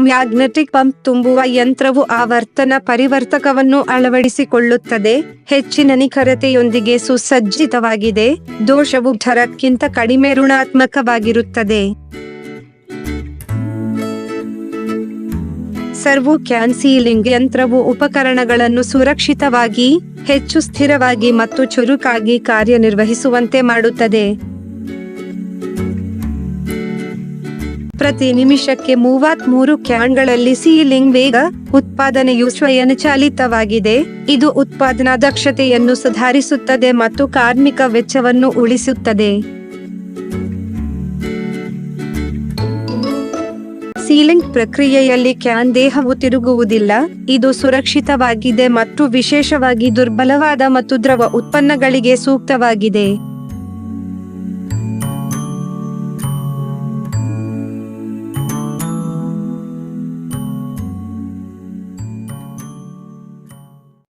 Magnetic pump ತುಂಬುವ ಯಂತ್ರವು ಆವರ್ತನ ಪರಿವರ್ತಕವನ್ನು ಅಳವಡಿಸಿಕೊಳ್ಳುತ್ತದೆ. ಹೆಚ್ಚಿನ ನಿಖರತೆಯೊಂದಿಗೆ ಸುಸಜ್ಜಿತವಾಗಿದೆ. ದೋಷವು ಧರಕ್ಕಿಂತ ಕಡಿಮೆ ಋಣಾತ್ಮಕವಾಗಿರುತ್ತದೆ. ಸರ್ವೋ ಕ್ಯಾನ್ ಸೀಲಿಂಗ್ ಯಂತ್ರವು ಉಪಕರಣಗಳನ್ನು ಸುರಕ್ಷಿತವಾಗಿ, ಹೆಚ್ಚು ಸ್ಥಿರವಾಗಿ ಮತ್ತು ಚುರುಕಾಗಿ ಕಾರ್ಯನಿರ್ವಹಿಸುವಂತೆ ಮಾಡುತ್ತದೆ. ಪ್ರತಿ ನಿಮಿಷಕ್ಕೆ ಮೂವತ್ಮೂರು ಕ್ಯಾನ್ಗಳಲ್ಲಿ ಸೀಲಿಂಗ್ ವೇಗ ಉತ್ಪಾದನೆಯು ಸ್ವಯಂಚಾಲಿತವಾಗಿದೆ ಇದು ಉತ್ಪಾದನಾ ದಕ್ಷತೆಯನ್ನು ಸುಧಾರಿಸುತ್ತದೆ ಮತ್ತು ಕಾರ್ಮಿಕ ವೆಚ್ಚವನ್ನು ಉಳಿಸುತ್ತದೆ. ಸೀಲಿಂಗ್ ಪ್ರಕ್ರಿಯೆಯಲ್ಲಿ ಕ್ಯಾನ್ ದೇಹವು ತಿರುಗುವುದಿಲ್ಲ. ಇದು ಸುರಕ್ಷಿತವಾಗಿದೆ ಮತ್ತು ವಿಶೇಷವಾಗಿ ದುರ್ಬಲವಾದ ಮತ್ತು ದ್ರವ ಉತ್ಪನ್ನಗಳಿಗೆ ಸೂಕ್ತವಾಗಿದೆ.